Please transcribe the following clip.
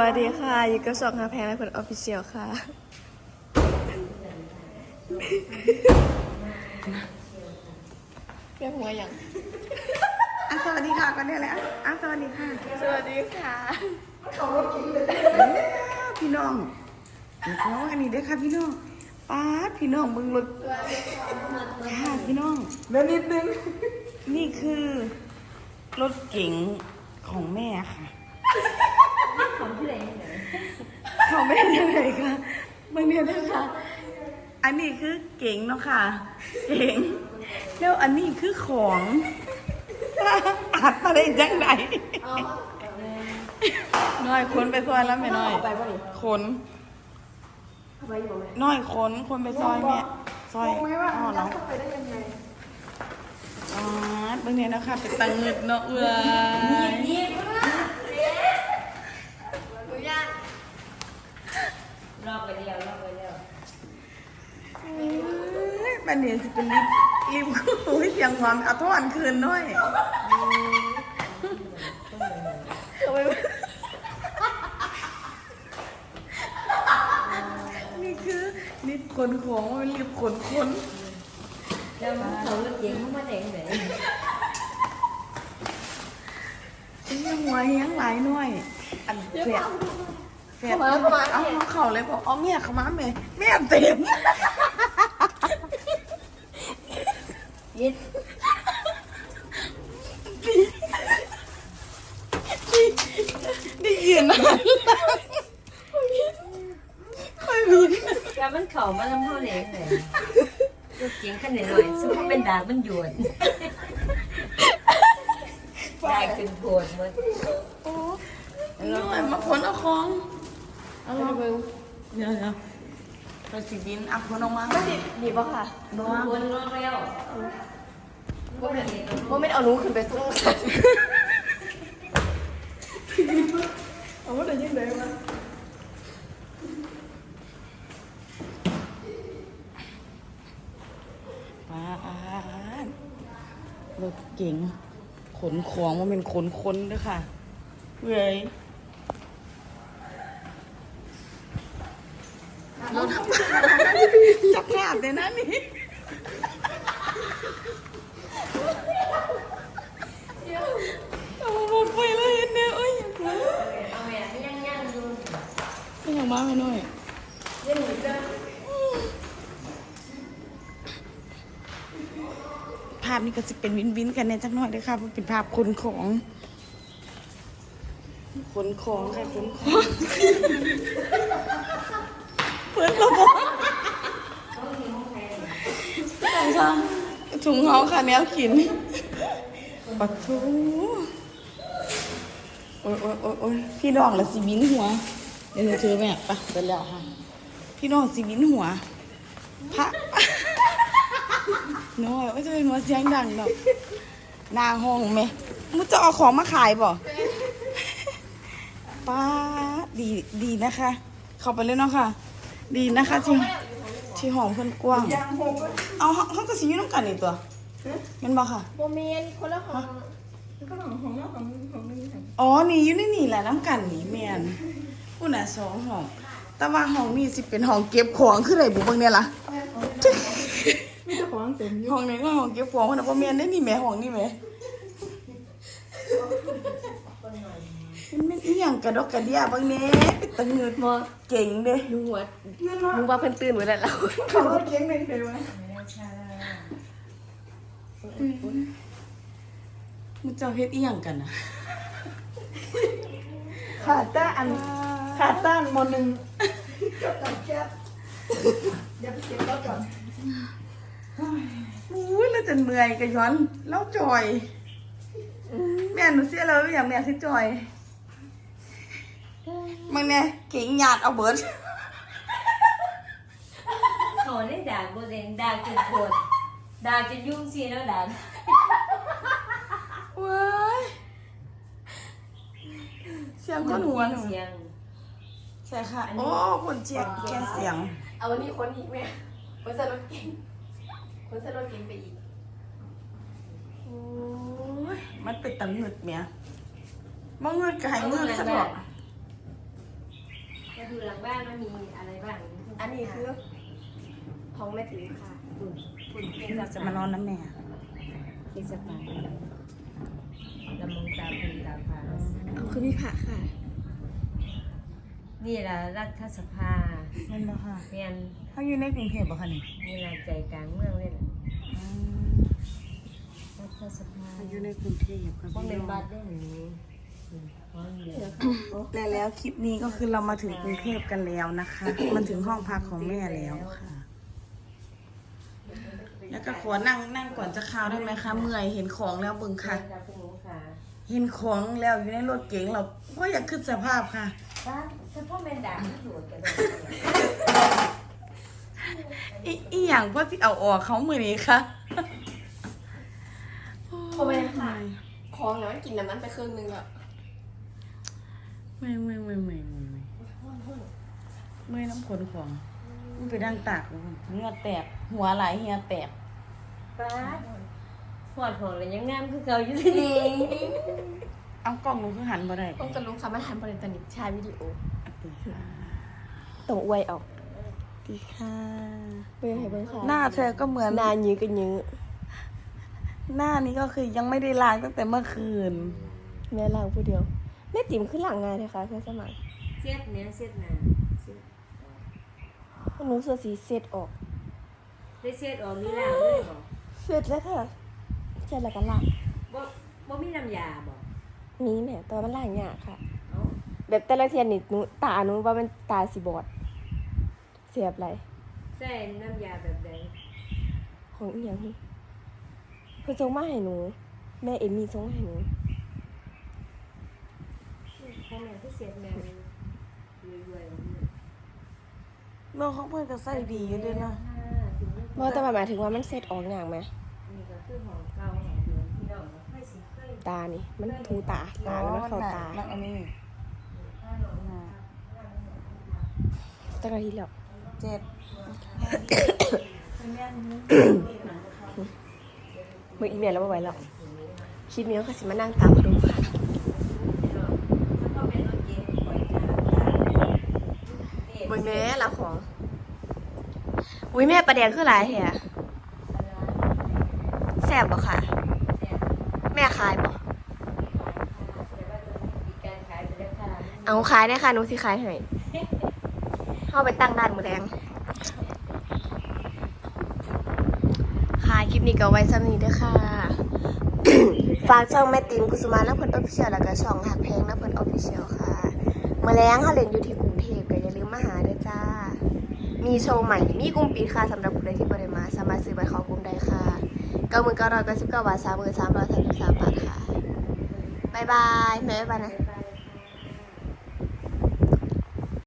วัสดีค่ะ อยู่กับสองหาแพงและคนออฟฟิเชียลค่ะ เรียกหัวอย่างอะสวัสดีค่ะก่อนเดียวเลยอะอะสวัสดีค่ะ สวัสดีค่ะพี่น้องน้องอันนี้เด้อค่ะพี่น้องป้าดพี่น้องมึงรถค่ะพี่น้อง แล้วนิดนึง นี่คือรถเก๋งของแม่ค่ะ ของแม่ยังไงคะบางเดียวนะคะอันนี้คือเก๋งเนาะค่ะ เก๋งแล้วอันนี้คือของอาจมาได้จังไหนน้อยคนไปซอยแล้วแม่น้อยคนน้อยคนคนไปซอยแม่ซอยอ๋อเนาะไปได้ยังไงอ๋อบางเนี่ยนะคะเป็นตังเงิดเนาะเว้ย นี่หนูย่าน รอบไปเดียวรอบไปเดียวบันเนี่ยจะเป็นริบริบคู่เสียงหวานเอาทอนคืนหน่อยเขาไปนี่คือริบขนของมันเป็นริบขนคนแล้วเขารถเก๋งเขามาแดงไหนเป็นยังหัวเฮียงหลายหน่อย อันเสีย เสียเข้ามาเข้ามาเอาเอาเข่าเลยบอกเอาเมียเขามาแม่แม่เต็มยิดได้ยินนะค่อยบินแล้วมันเข่ามาทำเท่าแดงไหนรถเก๋งขั้นหน่อยๆซึ่งเป็นดาบมันหยวนได้ขึ้นโผล่หมดโอ้หน่อยมาคนเอาของ เอามาเบิ่งเดี๋ยวเดี๋ยวเราสิบินอัพคนออกมาไม่ดีดีป่ะค่ะนัววนรอบแล้วว่าเป็นว่าไม่เอาหนูขึ้นไปสู้กันเอาว่าได้ยังไงวะป้าดรถเก๋งขนของมันเป็นขนคนด้วยค่ะเว้ย ราทำจับขาดเลยนะนี่เอามาไปเลยเนี่ยเอ้ยเอาแหวนย่างย่างๆดูไม่อยากมาไปหน่อยภาพนี้ก็จะเป็นวินวินกันเนี่ยจักหน่อยเลยค่ะเพราะเป็นภาพขนของขนของค่ะขนของเพื่อนเราบอกใช่ค่ะ ถุงเขาค่ะแนวขินปัดทูโอ้ยโอ้ยโอ้ยอยพี่น้องละสิบินหัวเดี๋ยวเธอแม่ไปไปแล้วค่ะ พี่น้องสิบินหัว พระน้อยว่าจะเป็นหัวเสียงดังดอกนาห้องไหมมุจะเอาของมาขายบ่ป้าดีดีนะคะเข้าไปเลยเนาะค่ะ ดีนะคะที่ ที่ห้องเพิ่นกว้างเอาห้องห้องก็สิอยู่น้ำกันนี่ตัวแมันบ่ค่ะ โมเมนคนละของอ๋อ นี่อยู่ในนี่แหละน้ำกันนี่แม่นผู้น่ะสองห้อง แต่ว่าห้องนี้สิเป็นห้องเก็บของคือไรบุเบิ่งเนี่ยล่ะมีแต่ของเต็มอยู่ห้องนี้ก็ห้องเก็บของมันน่ะบ่แม่นได้นี่แหม่ห้องนี้แหม่ มันเป็นอีหยังกระดกกระเดียบางแหน่เป็นตะเงิดมอเก่งเด้หนูหัวหนูว่าเพิ่นตื่นหมดแล้วเราเขาเก่งเด้เลยวะมึงเจ้าเฮ็ดอีหยังกันน่ะขาดต้าอันขาดต้านโมหนึ่งเดี๋ยวไปเก็บรถก่อนอุ้ยแล้วจนเมื่อยกะย้อนเล่าจอย แม่หนูเสียแล้วอย่างแม่สิจอย มึงเนี่ยเก่งหยาดเอาเบิร์ดเขาได้ด่าโบแดงด่าจนโผล่ด่าจนยุ่งซีแล้วด่าว้ายเสียงคนหัวหนูเสียงใช่ค่ะ โอ้คนเจียกแกเสียง เอาวันนี้คนอีกไหมคนใส่รถเก่งคนใส่รถเก่งไปอีกโอ้ยมันเป็นตังเงึดเมียมองเงึดก็ให้เงึดซะดอก ดูหลังบ้านว่ามีอะไรบ้างอันนี้คือห้องแม่ติ๋มค่ะฝุ่นฝุ่นเพียงเราจะมานอนน้ำแม่เทศบาลลำมงตาภูตาพาเอาคือมีผักค่ะ นี่ล่ะรัฐสภาแม่นบ่ค่ะเรียนเขาอยู่ในกรุงเทพบ่คะนี่นี่ล่ะใจกลางเมืองเลยล่ะอืมรัฐสภาเขาอยู่ในกรุงเทพค่ะต้องพี่เป็นน้บัองตรได้หนูห้องเดียว และแล้วคลิปนี้ก็คือเรามาถึงกรุงเทพกันแล้วนะคะ มันถึงห้องพักของแม่แล้วค่ะ แล้วก็ขอนั่งนั่งก่อนจะเข้าวได้ไหมคะเมื่อยเห็นของแล้วเบึงค่ะค่ะคุณหนูค่ะ เห็นของแล้วอยู่ในรถเก๋งเราก็อยากขึ้นสภาพค่ะ บ้านเฉพาะแมนดาที่อยู่กันเลยอีอีอย่างพ่อที่เอาออกเขามือนี้ค่ะโอ้ยค่ะของนะมันกินน้ำมันไปครึ่งนึงแล้ว ไม่ไม่ไม่ไม่ไม่ไม่ไม่น้ำขนของมันไปดังตากเลยเหงื่อแตก หัวไหลเหียแตกป้าดหอดหอดเลยยังงามคือเก่าอยู่ที่นี่เอากล้องลงคือหันบ่ได้ต้องจะลุงสามารถทำบริษัทนิชายวิดีโอต้องอวยออกดีค่ะเบิ่งให้เบิ่งค่ะหน้าเธอก็เหมือนหนายื้อกันยื้อหน้านี้ก็คือยังไม่ได้ล้างตั้งแต่เมื่อคืน แม่ล้างผู้เดียว แม่ติ๋มขึ้นหลังงานนะคะเพื่อนสมัครเสียดเนี้ยเสียดหนาเสียดหนูส่วนสีเสร็จออกได้เสียดออกนี่ล่างเลยบอกเสร็จแล้วค่ะเสร็จแล้วก็ล้างบ่บ่มีน้ำยาบอกมีแม่แตัวามันล้างยากค่ะ เอ้าแบบแต่ละเทียนนี่หนูตาหนูว่ามันตาสีบอด เสียบไรใส่น้ำยาแบบใดของอีหยังนี่เพื่อส่งมาให้หนู แม่เอมมี่ส่งมาให้หนูพ่อ แม่ที่เสียดแม่รวยๆแบบนี้น้องเขาเพื่อนก็ใส่ดีอยู่ด้วยนะถึงนี่เมื่อแต่หมายถึงว่ามันเสร็จออกอย่างไหม นี่ก็คือของเก่าของเดิมที่น้องเคยสิเคยตานี่ มันทูตา ตาแล้วมันเข้าตามันอันนี้ตั้งนาทีแล้ว เจ็ดมืออีเมลแล้วมาไว้แล้วคลิปนี้ก็สิมานั่งตามเขาดูค่ะ ถ้าพ่อแม่รถเก๋งปล่อยตาม มึง แม่รับของ อุ้ยแม่ประเด็นคืออะไรเหรอแซ่บบ่ค่ะ แม่ขายบ่เอาขายเนี่ยค่ะหนูสิขายให้เข้าไปตั้งด้านมือแดงค่ะคลิปนี้ก็ไว้ซ้ำนี้เด้อค่ะ ฝากช่องแม่ติมกุสุมาและเพิ่นออฟฟิเชียลแล้วก็ช่องหักเพลงและเพิ่นออฟฟิเชียลค่ะเมื่อแรงเขาเล่นอยู่ที่กรุงเทพก็อย่าลืมมาหาเด้อจ้า มีโชว์ใหม่ มีกลุ่มปิดค่ะสำหรับผู้ใดที่บริมา สามารถซื้อบัตรเข้ากลุ่มได้ค่ะเก้าหมื่นเก้าร้อยเก้าสิบเก้าบาทสามหมื่นสามร้อยสามสิบสามบาทค่ะบายบายแม่บ๊ายบายนะ